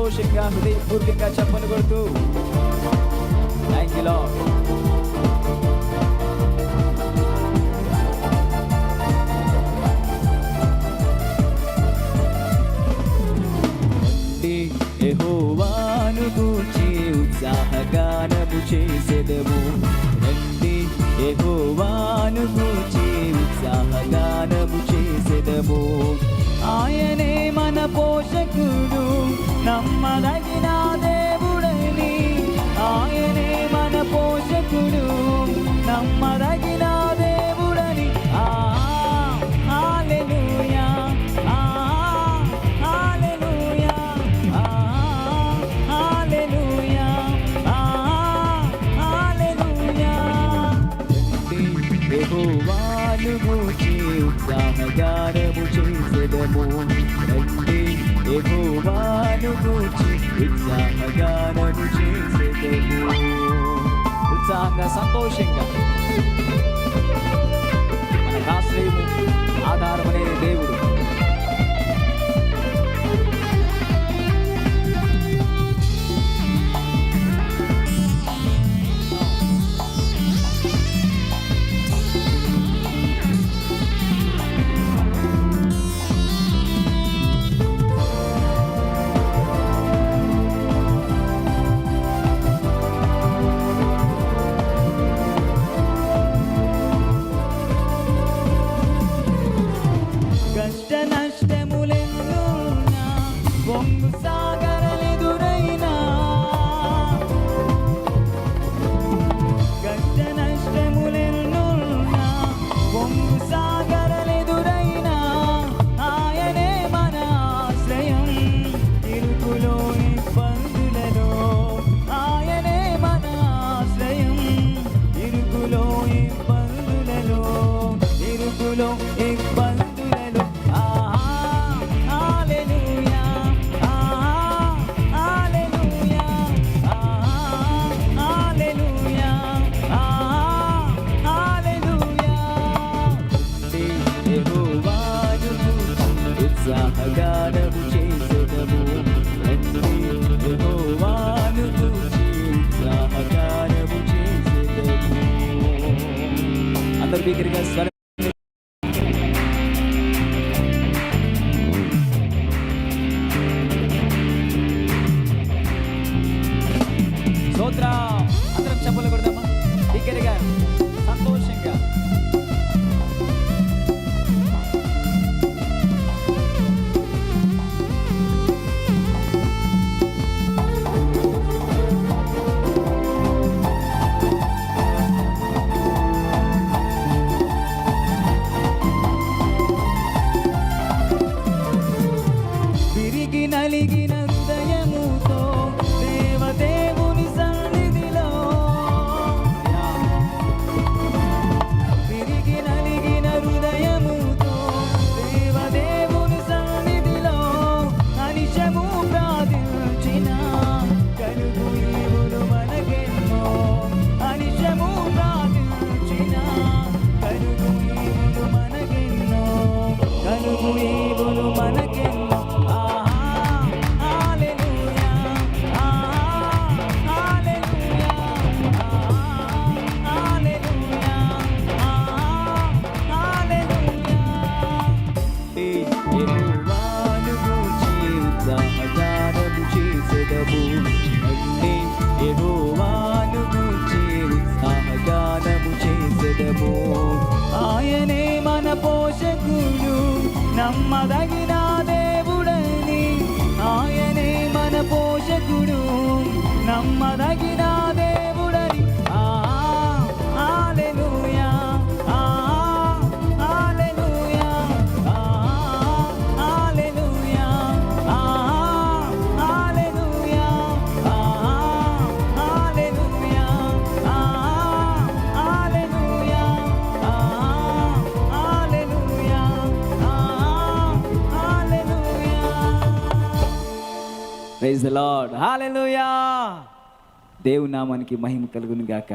సంతోషంగా హృదయపూర్వకంగా చెప్పని కొడుతూ. థ్యాంక్ యూ లార్డ్ రండి గూర్చి ఉత్సాహగానము చేసెదము. రండి యెహోవాను గూర్చి ఉత్సాహగానము చేసెదము. ఆయనే మన పో నమ్మదగిన దేవుడని ఆయనే మన పోషకుడు. నమ్మదగిన దేవుడని. ఆలెలుయా ఆలెలుయా ఆలెలుయా ఆలెలుయా యెహోవాను గూర్చి సమాచారము చేసెదము. యహోవాను గూర్చి ఉత్సాహగానము చేసెదము ఉత్సాహంగా సంతోషంగా. మనకు ఆశ్రయము ఆధారమనే దేవుడు. స్పీకర్గా స్వర చెప్పలే అందరం చెప్పలు నమ్మదగిన దేవుడని ఆయనే మన పోషకుడు. నమ్మదగిన ప్రైజ్ ద లాడ్ హాలెలుయా దేవు నామానికి మహిమ కలుగును గాక